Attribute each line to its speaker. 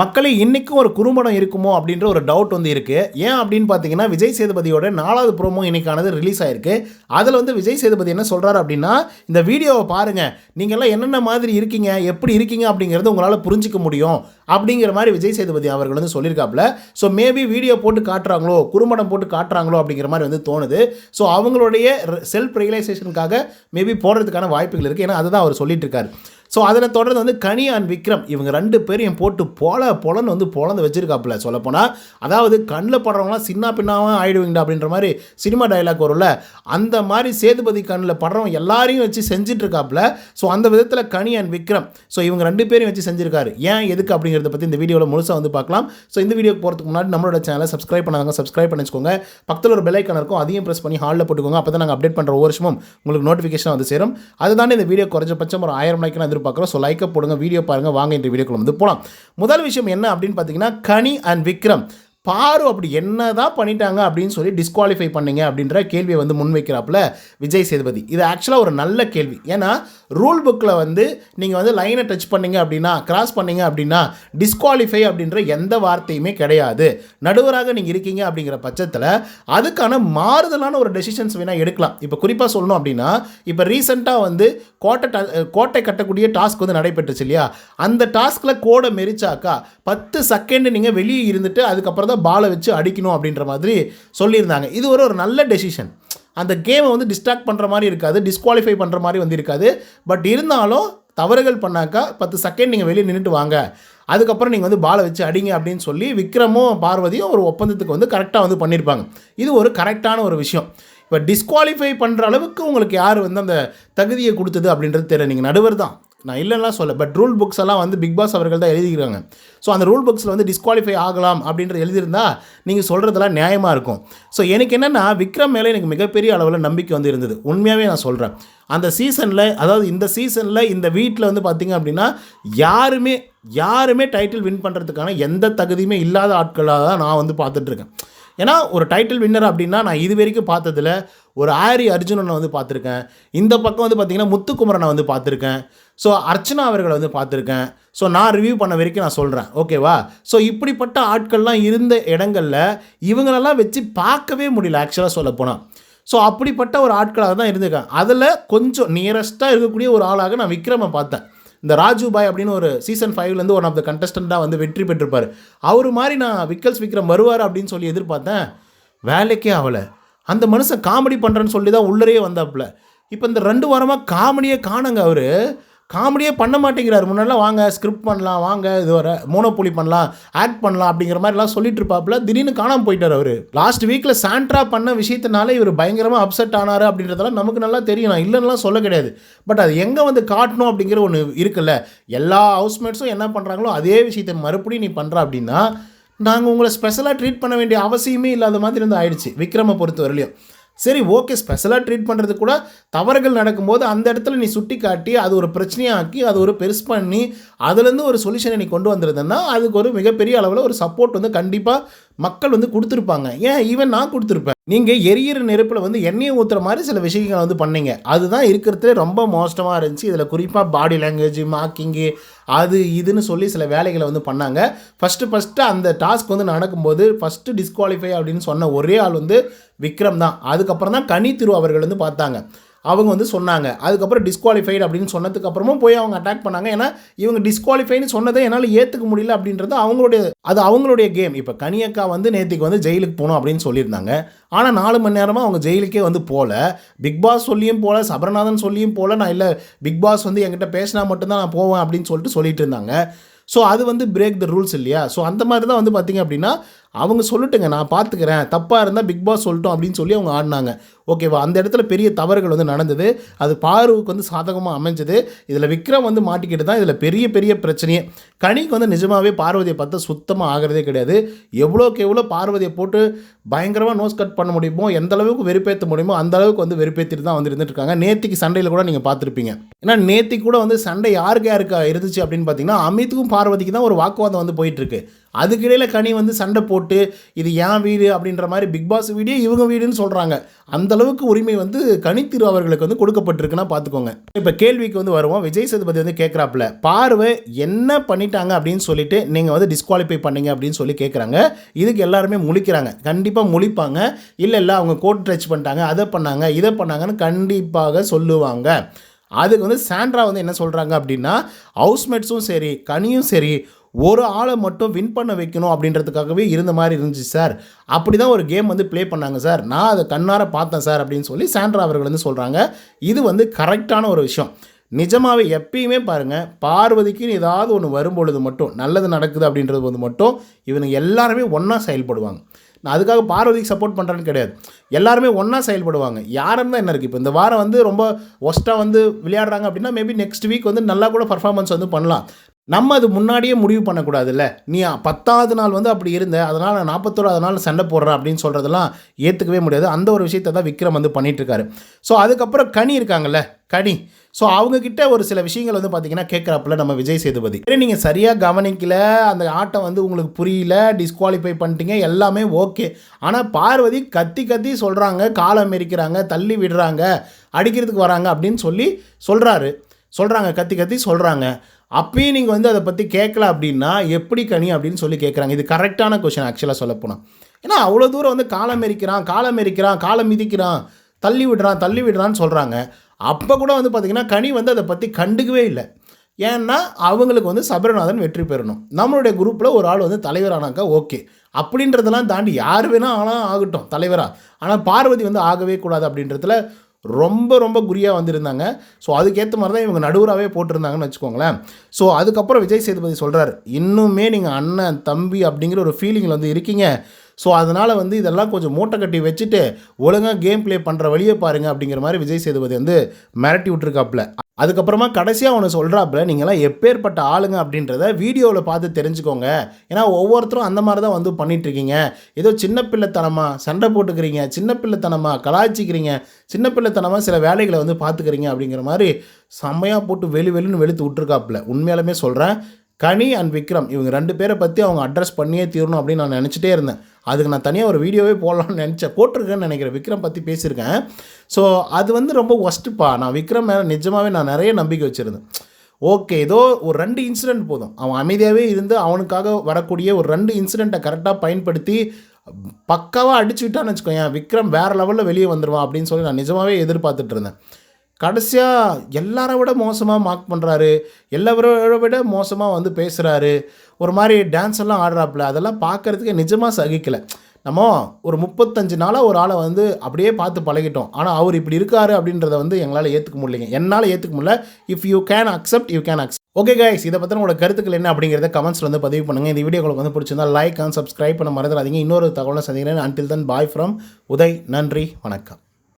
Speaker 1: மக்களே இன்றைக்கும் ஒரு குறும்படம் இருக்குமோ அப்படின்ற ஒரு டவுட் வந்து இருக்குது ஏன் அப்படின்னு பார்த்தீங்கன்னா விஜய் சேதுபதியோட நாலாவது ப்ரோமோ இன்னைக்கானது ரிலீஸ் ஆயிருக்கு. அதில் வந்து விஜய் சேதுபதி என்ன சொல்கிறாரு அப்படின்னா இந்த வீடியோவை பாருங்கள் நீங்கள்லாம் என்னென்ன மாதிரி இருக்கீங்க எப்படி இருக்கீங்க அப்படிங்கிறது உங்களால் புரிஞ்சிக்க முடியும் அப்படிங்கிற மாதிரி விஜய் சேதுபதி அவர்கள் வந்து சொல்லியிருக்காப்புல. ஸோ மேபி வீடியோ போட்டு காட்டுறாங்களோ குறும்படம் போட்டு காட்டுறாங்களோ அப்படிங்கிற மாதிரி வந்து தோணுது. ஸோ அவங்களுடைய செல்ஃப் ரியலைசேஷனுக்காக மேபி போடுறதுக்கான வாய்ப்புகள் இருக்குது ஏன்னா அதுதான் அவர் சொல்லிட்டு இருக்காரு. ஸோ அதில் தொடர்ந்து வந்து கனி அண்ட் விக்ரம் இவங்க ரெண்டு பேரையும் போட்டு போல பொலன்னு வந்து பொலந்து வச்சிருக்காப்புல. சொல்லப்போனால் அதாவது கண்ணில் படுறவங்களாம் சின்ன பின்னாவும் ஆயிடுவீங்கடா அப்படின்ற மாதிரி சினிமா டயலாக் வரும்ல. அந்த மாதிரி சேதுபதி கண்ணில் படுறவங்க எல்லாரையும் வச்சு செஞ்சிட்ருக்காப்புல. ஸோ அந்த விதத்தில் கனி அண்ட் விக்ரம். ஸோ இவங்க ரெண்டு பேரையும் வச்சு செஞ்சிருக்காரு. ஏன் எதுக்கு அப்படிங்கிறத பற்றி இந்த வீடியோவில் முழுசாக வந்து பார்க்கலாம். ஸோ இந்த வீடியோக்கு போகிறதுக்கு முன்னாடி நம்மளோட சேனலை சப்ஸ்கிரைப் பண்ணாங்க சப்ஸ்கிரைப் பண்ணி வச்சுக்கோங்க. பக்கத்தில் ஒரு பெல் இருக்கும் அதையும் ப்ரெஸ் பண்ணி ஹாலில் போட்டுக்கோங்க. அப்போ தான் நாங்கள் அப்டேட் பண்ணுற ஒவ்வொரு வருஷமும் உங்களுக்கு நோட்டிஃபிகேஷன் வந்து சேரும். அதுதானே இந்த வீடியோ குறைஞ்சபட்சம் ஒரு ஆயிரம் லைக்கு எதிர்பார்க்குறோம். ஸோ லைக்கை போடுங்க வீடியோ பாருங்கள் வாங்க இந்த வீடியோக்குள்ள வந்து போகலாம் முதல் விஷயம் என்ன அப்படின்னு பார்த்தீங்கன்னா கனி அண்ட் விக்ரம். பாரு அப்படி என்ன தான் பண்ணிட்டாங்க அப்படின்னு சொல்லி டிஸ்குவாலிஃபை பண்ணீங்க அப்படின்ற கேள்வியை வந்து முன்வைக்கிறாப்புல விஜய் சேதுபதி. இது ஆக்சுவலாக ஒரு நல்ல கேள்வி. ஏன்னா ரூல் புக்கில் வந்து நீங்கள் வந்து லைனை டச் பண்ணீங்க அப்படின்னா கிராஸ் பண்ணீங்க அப்படின்னா டிஸ்குவாலிஃபை அப்படின்ற எந்த வார்த்தையுமே கிடையாது. நடுவராக நீங்கள் இருக்கீங்க அப்படிங்கிற பட்சத்தில் அதுக்கான மாறுதலான ஒரு டெசிஷன்ஸ் வேணால் எடுக்கலாம். இப்போ குறிப்பாக சொல்லணும் அப்படின்னா இப்போ ரீசெண்டாக வந்து கோட்டை கோட்டை கட்டக்கூடிய டாஸ்க் வந்து நடைபெற்றுச்சு இல்லையா? அந்த டாஸ்கில் கோடை மெரிச்சாக்கா பத்து செகண்ட் நீங்கள் வெளியே இருந்துட்டு அதுக்கப்புறம் தான் பாலை வச்சு அடிக்கணும் அப்படின்ற மாதிரி சொல்லியிருந்தாங்க. இது ஒரு ஒரு நல்ல டெசிஷன் அந்த கேமை வந்து டிஸ்ட்ராக்ட் பண்ணுற மாதிரி இருக்காது டிஸ்குவாலிஃபை பண்ணுற மாதிரி வந்து இருக்காது. பட் இருந்தாலும் தவறுகள் பண்ணாக்கா பத்து செகண்ட் நீங்கள் வெளியே நின்றுட்டு வாங்க. அதுக்கப்புறம் நீங்கள் வந்து பாலை வச்சு அடிங்க அப்படின்னு சொல்லி விக்ரமும் பார்வதியும் ஒரு ஒப்பந்தத்துக்கு வந்து கரெக்டாக வந்து பண்ணியிருப்பாங்க இது ஒரு கரெக்டான ஒரு விஷயம். இப்போ டிஸ்குவாலிஃபை பண்ணுற அளவுக்கு உங்களுக்கு யார் வந்து அந்த தகுதியை கொடுத்தது அப்படின்றது தெரியல. நீங்கள் நடுவர் தான். நான் இல்லைன்னா சொல்ல பட் ரூல் புக்ஸ் எல்லாம் வந்து பிக் பாஸ் அவர்கள் தான் எழுதிக்கிறாங்க ஸோ அந்த ரூல் புக்ஸில் வந்து டிஸ்குவாலிஃபை ஆகலாம் அப்படின்றது எழுதியிருந்தா நீங்கள் சொல்கிறதெல்லாம் நியாயமாக இருக்கும். ஸோ எனக்கு என்னென்னா விக்ரம் மேலே எனக்கு மிகப்பெரிய அளவில் நம்பிக்கை வந்து இருந்தது. உண்மையாகவே நான் சொல்கிறேன் அந்த சீசனில் அதாவது இந்த சீசனில் இந்த வீட்டில் வந்து பார்த்தீங்க அப்படின்னா யாருமே யாருமே டைட்டில் வின் பண்ணுறதுக்கான எந்த தகுதியுமே இல்லாத ஆட்களாக தான் நான் வந்து பார்த்துட்ருக்கேன் ஏன்னா ஒரு டைட்டில் வின்னர் அப்படின்னா நான் இது வரைக்கும் பார்த்ததுல ஒரு ஆரி அர்ஜுனனை வந்து பார்த்துருக்கேன். இந்த பக்கம் வந்து பார்த்தீங்கன்னா முத்துக்குமரனை வந்து பார்த்துருக்கேன். ஸோ அர்ச்சனா அவர்களை வந்து பார்த்துருக்கேன். ஸோ நான் ரிவ்யூ பண்ண வரைக்கும் நான் சொல்கிறேன் ஓகேவா ஸோ இப்படிப்பட்ட ஆட்கள்லாம் இருந்த இடங்களில் இவங்களெல்லாம் வச்சு பார்க்கவே முடியல ஆக்சுவலாக சொல்ல போனால் ஸோ அப்படிப்பட்ட ஒரு ஆட்களாக தான் இருந்திருக்கேன் அதில் கொஞ்சம் நியரஸ்ட்டாக இருக்கக்கூடிய ஒரு ஆளாக நான் விக்ரமை பார்த்தேன். இந்த ராஜு பாய் அப்படின்னு ஒரு சீசன் ஃபைவ்லேருந்து ஒன் ஆஃப் த கண்டஸ்டண்ட்டாக வந்து வெற்றி பெற்றிருப்பார். அவர் மாதிரி நான் விக்கல்ஸ் விக்ரம் வருவார் அப்படின்னு சொல்லி எதிர்பார்த்தேன். வேலைக்கே ஆகலை அந்த மனுஷன் காமெடி பண்ணுறேன்னு சொல்லி தான் உள்ளரே வந்தாப்புல. இப்போ இந்த ரெண்டு வாரமாக காமெடியே காணுங்க அவர். காமெடியே பண்ண மாட்டேங்கிறார். முன்னாடிலாம் வாங்க ஸ்கிரிப்ட் பண்ணலாம் வாங்க இது வர மோனோபொலி பண்ணலாம் ஆக்ட் பண்ணலாம் அப்படிங்கிற மாதிரிலாம் சொல்லிட்டு இருப்பாப்புல. திடீர்னு காணாமல் போயிட்டார் அவர். லாஸ்ட் வீக்கில் சாண்ட்ரா பண்ண விஷயத்தினால இவர் பயங்கரமாக அப்செட் ஆனார் அப்படின்றதெல்லாம் நமக்கு நல்லா தெரியும். நான் இல்லைன்னா சொல்ல கிடையாது. பட் அது எங்கே வந்து காட்டணும் அப்படிங்கிற ஒன்று இருக்குல்ல. எல்லா ஹவுஸ்மேட்ஸும் என்ன பண்ணுறாங்களோ அதே விஷயத்தை மறுபடியும் நீ பண்ணுற அப்படின்னா நாங்கள் உங்களை ஸ்பெஷலாக ட்ரீட் பண்ண வேண்டிய அவசியமே இல்லாத மாதிரி இருந்து ஆயிடுச்சு. விக்ரமை பொறுத்த வரலையும் சரி ஓகே ஸ்பெஷலாக ட்ரீட் பண்ணுறது கூட தவறுகள் நடக்கும்போது அந்த இடத்துல நீ சுட்டி காட்டி அது ஒரு பிரச்சனையாக்கி அது ஒரு பெருசு பண்ணி அதுலேருந்து ஒரு சொல்யூஷனை நீ கொண்டு வந்துருந்தேன்னா அதுக்கு ஒரு மிகப்பெரிய அளவில் ஒரு சப்போர்ட் வந்து கண்டிப்பாக மக்கள் வந்து கொடுத்துருப்பாங்க. ஏன்? ஈவன் நான் கொடுத்துருப்பேன். நீங்கள் எரியிற நெருப்பில் வந்து எண்ணெயை ஊற்றுற மாதிரி சில விஷயங்கள் வந்து பண்ணீங்க. அதுதான் இருக்கிறதுல ரொம்ப மோசமாக இருந்துச்சு. இதில் குறிப்பாக பாடி லாங்குவேஜ் மார்க்கிங்கு அது இதுன்னு சொல்லி சில வேலைகளை வந்து பண்ணாங்க. ஃபஸ்ட்டு ஃபஸ்ட்டு அந்த டாஸ்க் வந்து நடக்கும்போது ஃபஸ்ட்டு டிஸ்குவாலிஃபை அப்படின்னு சொன்ன ஒரே ஆள் வந்து விக்ரம் தான். அதுக்கப்புறம் தான் கனி திரு அவர்கள் வந்து பார்த்தாங்க. அவங்க வந்து சொன்னாங்க. அதுக்கப்புறம் டிஸ்குவாலிஃபைடு அப்படின்னு சொன்னதுக்கப்புறமும் போய் அவங்க அட்டாக் பண்ணாங்க. ஏன்னா இவங்க டிஸ்குவாலிஃபைன்னு சொன்னதை என்னால் ஏற்றுக்க முடியல அப்படின்றது அவங்களுடைய அது அவங்களுடைய கேம் இப்போ கனியக்கா வந்து நேற்றுக்கு வந்து ஜெயிலுக்கு போகணும் அப்படின்னு சொல்லியிருந்தாங்க. ஆனால் நாலு மணி நேரமாக அவங்க ஜெயிலுக்கே வந்து போகல பிக் பாஸ் சொல்லியும் போகல சபரநாதன் சொல்லியும் போகல நான் இல்லை பிக் பாஸ் வந்து என்கிட்ட பேசினா மட்டும்தான் நான் போவேன் அப்படின்னு சொல்லிட்டு சொல்லிட்டு இருந்தாங்க. ஸோ அது வந்து பிரேக் த ரூல்ஸ் இல்லையா? ஸோ அந்த மாதிரி தான் வந்து பார்த்திங்க அப்படின்னா அவங்க சொல்லட்டுங்க நான் பார்த்துக்கிறேன் தப்பாக இருந்தால் பிக் பாஸ் சொல்லட்டும் அப்படின்னு சொல்லி அவங்க ஆடினாங்க. ஓகேவா அந்த இடத்துல பெரிய தவறுகள் வந்து நடந்தது. அது பாருவுக்கு வந்து சாதகமாக அமைஞ்சது. இதில் விக்ரம் வந்து மாட்டிக்கிட்டு தான் இதில் பெரிய பெரிய பிரச்சனையே. கனிக்கு வந்து நிஜமாகவே பார்வதியை பார்த்தா சுத்தமாக ஆகிறதே கிடையாது. எவ்வளோக்கு எவ்வளோ பார்வதியை போட்டு பயங்கரமாக நோஸ் கட் பண்ண முடியுமோ எந்த அளவுக்கு வெறுப்பேற்ற முடியுமோ அந்த அளவுக்கு வந்து வெறுப்பேற்றிட்டு தான் வந்து இருந்துட்டு இருக்காங்க. நேத்திக்கு சண்டையில் கூட நீங்கள் பார்த்துருப்பீங்க ஏன்னா நேத்தி கூட வந்து சண்டை யாருக்கு யாருக்கு இருந்துச்சு அப்படின்னு பார்த்தீங்கன்னா அமித்துக்கும் பார்வதிக்கு தான் ஒரு வாக்குவாதம் வந்து போயிட்டுருக்கு அதுக்கிடையில் கனி வந்து சண்டை போட்டு இது என் வீடு அப்படின்ற மாதிரி பிக் பாஸ் வீடியோ இவங்க வீடுன்னு சொல்கிறாங்க அந்த அளவுக்கு உரிமை வந்து கனித்திரு அவர்களுக்கு வந்து கொடுக்கப்பட்டிருக்குன்னா பார்த்துக்கோங்க இப்போ கேள்விக்கு வந்து வருவோம். விஜய் சேதுபதி வந்து கேட்குறாப்புல பார்வை என்ன பண்ணிட்டாங்க? அப்படின்னு சொல்லிட்டு நீங்கள் வந்து டிஸ்குவாலிஃபை பண்ணீங்க அப்படின்னு சொல்லி கேட்குறாங்க இதுக்கு எல்லாருமே முழிக்கிறாங்க. கண்டிப்பாக முழிப்பாங்க. இல்லை இல்லை அவங்க கோட் டச் பண்ணிட்டாங்க அதை பண்ணாங்க இதை பண்ணாங்கன்னு கண்டிப்பாக சொல்லுவாங்க. அதுக்கு வந்து சாண்ட்ரா வந்து என்ன சொல்கிறாங்க அப்படின்னா ஹவுஸ்மேட்ஸும் சரி கனியும் சரி ஒரு ஆளை மட்டும் வின் பண்ண வைக்கணும் அப்படின்றதுக்காகவே இருந்த மாதிரி இருந்துச்சு சார் அப்படி தான் ஒரு கேம் வந்து ப்ளே பண்ணாங்க சார் நான் அதை கண்ணார பார்த்தேன் சார் அப்படின்னு சொல்லி சாண்ட்ரா அவர்கள் வந்து சொல்கிறாங்க இது வந்து கரெக்டான ஒரு விஷயம். நிஜமாகவே எப்பயுமே பாருங்கள் பார்வதிக்குன்னு ஏதாவது ஒன்று வரும்பொழுது மட்டும் நல்லது நடக்குது அப்படின்றது வந்து மட்டும் இவனுங்க எல்லாருமே ஒன்றா செயல்படுவாங்க. நான் அதுக்காக பார்வதிக்கு சப்போர்ட் பண்ணுறேன்னு கிடையாது. எல்லாருமே ஒன்றா செயல்படுவாங்க. யாரும் தான் என்ன இருக்குது இப்போ இந்த வாரம் வந்து ரொம்ப ஒஸ்ட்டாக வந்து விளையாடுறாங்க அப்படின்னா மேபி நெக்ஸ்ட் வீக் வந்து நல்லா கூட பர்ஃபார்மன்ஸ் வந்து பண்ணலாம். நம்ம அது முன்னாடியே முடிவு பண்ணக்கூடாதுல்ல. நீ பத்தாவது நாள் வந்து அப்படி இருந்த அதனால் நான் நாற்பத்தோராது நாள் சண்டை போடுறேன் அப்படின்னு சொல்கிறதெல்லாம் ஏற்றுக்கவே முடியாது. அந்த ஒரு விஷயத்தை தான் விக்ரம் வந்து பண்ணிகிட்ருக்காரு ஸோ அதுக்கப்புறம் கனி இருக்காங்கல்ல கனி. ஸோ அவங்கக்கிட்ட ஒரு சில விஷயங்கள் வந்து பார்த்தீங்கன்னா கேட்குறாப்புல நம்ம விஜய் சேதுபதி. சரி நீங்கள் சரியாக கவனிக்கல அந்த ஆட்டம் வந்து உங்களுக்கு புரியல டிஸ்குவாலிஃபை பண்ணிட்டீங்க எல்லாமே ஓகே ஆனால் பார்வதி கத்தி கத்தி சொல்கிறாங்க காலம் எரிக்கிறாங்க தள்ளி விடுறாங்க அடிக்கிறதுக்கு வராங்க அப்படின்னு சொல்லி சொல்கிறாரு சொல்கிறாங்க கத்தி கத்தி சொல்கிறாங்க அப்பயும் நீங்கள் வந்து அதை பற்றி கேட்கல அப்படின்னா எப்படி கனி அப்படின்னு சொல்லி கேட்குறாங்க இது கரெக்டான கொஷின் ஆக்சுவலாக சொல்லப்போனால் ஏன்னா அவ்வளோ தூரம் வந்து காலம் எரிக்கிறான் காலம் எரிக்கிறான் காலம் மிதிக்கிறான் தள்ளி விடுறான் தள்ளி விடுறான்னு சொல்கிறாங்க அப்போ கூட வந்து பார்த்திங்கன்னா கனி வந்து அதை பற்றி கண்டுக்கவே இல்லை. ஏன்னா அவங்களுக்கு வந்து சபரநாதன் வெற்றி பெறணும். நம்மளுடைய குரூப்பில் ஒரு ஆள் வந்து தலைவரானாக்கா ஓகே அப்படின்றதெல்லாம் தாண்டி யார் வேணால் ஆனால் ஆகட்டும் தலைவராக ஆனால் பார்வதி வந்து ஆகவே கூடாது அப்படின்றதுல ரொம்ப ரொம்ப குறியாக வந்திருந்தாங்க. ஸோ அதுக்கேற்ற மாதிரி தான் இவங்க நடுவராகவே போட்டிருந்தாங்கன்னு வச்சுக்கோங்களேன். ஸோ அதுக்கப்புறம் விஜய் சேதுபதி சொல்கிறார் இன்னுமே நீங்கள் அண்ணன் தம்பி அப்படிங்கிற ஒரு ஃபீலிங்கில் வந்து இருக்கீங்க. ஸோ அதனால் வந்து இதெல்லாம் கொஞ்சம் மூட்டை கட்டி வச்சுட்டு ஒழுங்காக கேம் ப்ளே பண்ணுற வழியை பாருங்கள் அப்படிங்கிற மாதிரி விஜய் சேதுபதி வந்து மிரட்டி விட்ருக்காப்புல அதுக்கப்புறமா கடைசியாக ஒன்று சொல்கிறாப்புல நீங்களாம் எப்பேற்பட்ட ஆளுங்க அப்படின்றத வீடியோவில் பார்த்து தெரிஞ்சுக்கோங்க. ஏன்னா ஒவ்வொருத்தரும் அந்த மாதிரி தான் வந்து பண்ணிகிட்ருக்கீங்க ஏதோ சின்ன பிள்ளைத்தனமாக சண்டை போட்டுக்கிறீங்க சின்ன பிள்ளைத்தனமாக கலாய்ச்சிக்கிறீங்க சின்ன பிள்ளைத்தனமாக சில வேலைகளை வந்து பார்த்துக்கிறீங்க அப்படிங்கிற மாதிரி செம்மையாக போட்டு வெளி வெளின்னு வெளுத்து விட்ருக்காப்புல உண்மையாலுமே சொல்கிறேன் கனி அண்ட் விக்ரம் இவங்க ரெண்டு பேரை பற்றி அவங்க அட்ரஸ் பண்ணியே தீரணும் அப்படின்னு நான் நினச்சிட்டே இருந்தேன். அதுக்கு நான் தனியாக ஒரு வீடியோவே போடலாம்னு நினச்சேன். போட்டிருக்கேன்னு நினைக்கிறேன். விக்ரம் பற்றி பேசியிருக்கேன். ஸோ அது வந்து ரொம்ப ஒஸ்ட்டுப்பா நான் விக்ரம் மேலே நிஜமாகவே நான் நிறைய நம்பிக்கை வச்சுருந்தேன். ஓகே ஏதோ ஒரு ரெண்டு இன்சிடெண்ட் போதும். அவன் அமைதியாகவே இருந்து அவனுக்காக வரக்கூடிய ஒரு ரெண்டு இன்சிடெண்ட்டை கரெக்டாக பயன்படுத்தி பக்காவாக அடிச்சு விட்டான்னு வச்சுக்கோங்க விக்ரம் வேறு லெவலில் வெளியே வந்துடுவான் அப்படின்னு சொல்லி நான் நிஜமாகவே எதிர்பார்த்துட்டு இருந்தேன். கடைசியாக எல்லாரை விட மோசமாக மார்க் பண்ணுறாரு எல்லாரோட விட மோசமாக வந்து பேசுகிறாரு ஒரு மாதிரி டான்ஸ் எல்லாம் ஆடுறாப்புல. அதெல்லாம் பார்க்குறதுக்கு நிஜமாக சகிக்கலை. நம்ம ஒரு முப்பத்தஞ்சு நாளாக ஒரு ஆளை வந்து அப்படியே பார்த்து பழகிட்டோம். ஆனால் அவர் இப்படி இருக்காரு அப்படின்றத வந்து எங்களால் ஏற்றுக்க முடியலைங்க. என்னால் ஏற்றுக்க முடியல. If you can accept you can accept okay guys இதை பற்றின உங்களோட கருத்துக்கள் என்ன அப்படிங்கிறத கமெண்ட்ஸில் வந்து பதிவு பண்ணுங்கள் இந்த வீடியோ உங்களுக்கு வந்து பிடிச்சிருந்தா லைக் அண்ட் சப்ஸ்கிரைப் பண்ண மறந்துடாதீங்க. இன்னொரு தகவலை சந்திக்கிறேன். Until then bye from Uday. நன்றி. வணக்கம்.